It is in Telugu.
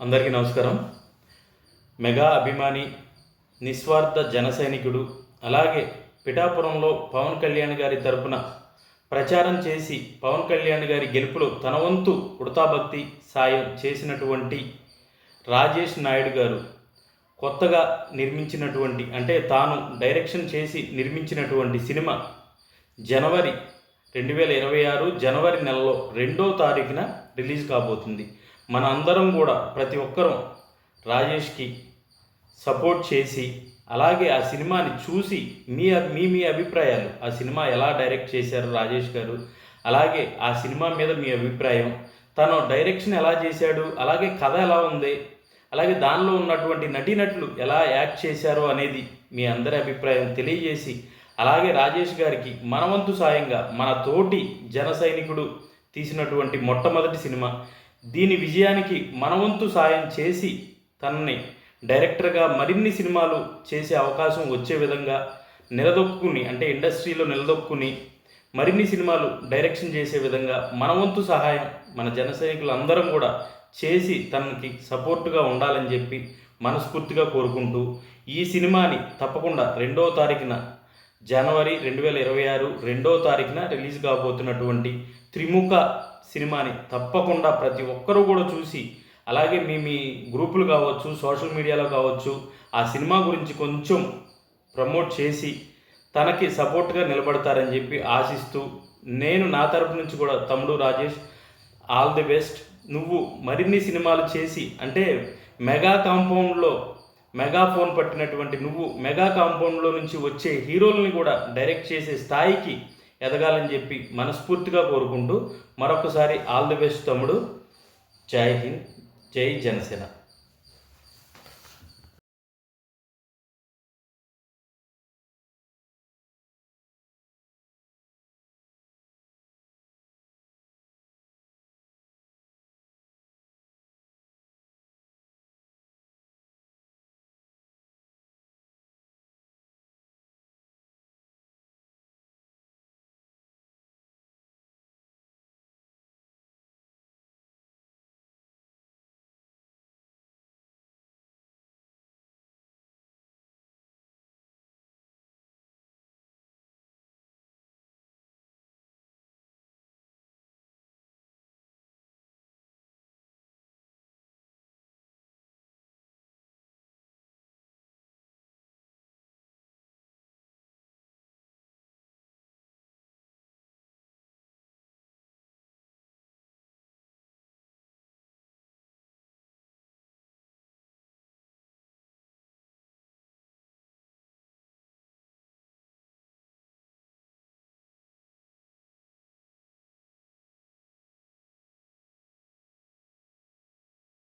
అందరికీ నమస్కారం. మెగా అభిమాని నిస్వార్థ జన సైనికుడు అలాగే పిఠాపురంలో పవన్ కళ్యాణ్ గారి తరపున ప్రచారం చేసి పవన్ కళ్యాణ్ గారి గెలుపులో తన వంతు ఉడతాభక్తి సాయం చేసినటువంటి రాజేష్ నాయుడు గారు కొత్తగా నిర్మించినటువంటి అంటే తాను డైరెక్షన్ చేసి నిర్మించినటువంటి సినిమా జనవరి రెండు వేల ఇరవై ఆరు జనవరి నెలలో రెండో తారీఖున రిలీజ్ కాబోతుంది. మన అందరం కూడా ప్రతి ఒక్కరం రాజేష్కి సపోర్ట్ చేసి అలాగే ఆ సినిమాని చూసి మీ మీ మీ అభిప్రాయాలు. ఆ సినిమా ఎలా డైరెక్ట్ చేశారు రాజేష్ గారు? అలాగే ఆ సినిమా మీద మీ అభిప్రాయం. తను డైరెక్షన్ ఎలా చేశాడు? అలాగే కథ ఎలా ఉంది? అలాగే దానిలో ఉన్నటువంటి నటీనటులు ఎలా యాక్ట్ చేశారో అనేది మీ అందరి అభిప్రాయం తెలియజేసి అలాగే రాజేష్ గారికి మనవంతు సాయంగా మన తోటి జన సైనికుడు తీసినటువంటి మొట్టమొదటి సినిమా. దీని విజయానికి మనవంతు సాయం చేసి తనని డైరెక్టర్గా మరిన్ని సినిమాలు చేసే అవకాశం వచ్చే విధంగా నిలదొక్కుని అంటే ఇండస్ట్రీలో నిలదొక్కుని మరిన్ని సినిమాలు డైరెక్షన్ చేసే విధంగా మనవంతు సహాయం మన జన సైనికులందరం కూడా చేసి తనకి సపోర్టుగా ఉండాలని చెప్పి మనస్ఫూర్తిగా కోరుకుంటూ ఈ సినిమాని తప్పకుండా రెండవ తారీఖున జనవరి రెండు వేల ఇరవై ఆరు రెండో తారీఖున రిలీజ్ కాబోతున్నటువంటి త్రిముఖ సినిమాని తప్పకుండా ప్రతి ఒక్కరూ కూడా చూసి అలాగే మీ మీ గ్రూపులు కావచ్చు సోషల్ మీడియాలో కావచ్చు ఆ సినిమా గురించి కొంచెం ప్రమోట్ చేసి తనకి సపోర్ట్గా నిలబడతారని చెప్పి ఆశిస్తూ నేను నా తరపు నుంచి కూడా తమ్ముడు రాజేష్ ఆల్ ది బెస్ట్. నువ్వు మరిన్ని సినిమాలు చేసి అంటే మెగా కాంపౌండ్లో మెగా ఫోన్ పట్టినటువంటి నువ్వు మెగా కాంపౌండ్లో నుంచి వచ్చే హీరోల్ని కూడా డైరెక్ట్ చేసే స్థాయికి ఎదగాలని చెప్పి మనస్ఫూర్తిగా కోరుకుంటూ మరొకసారి ఆల్ ది బెస్ట్ తమ్ముడు. జై హింద్ జై జనసేన.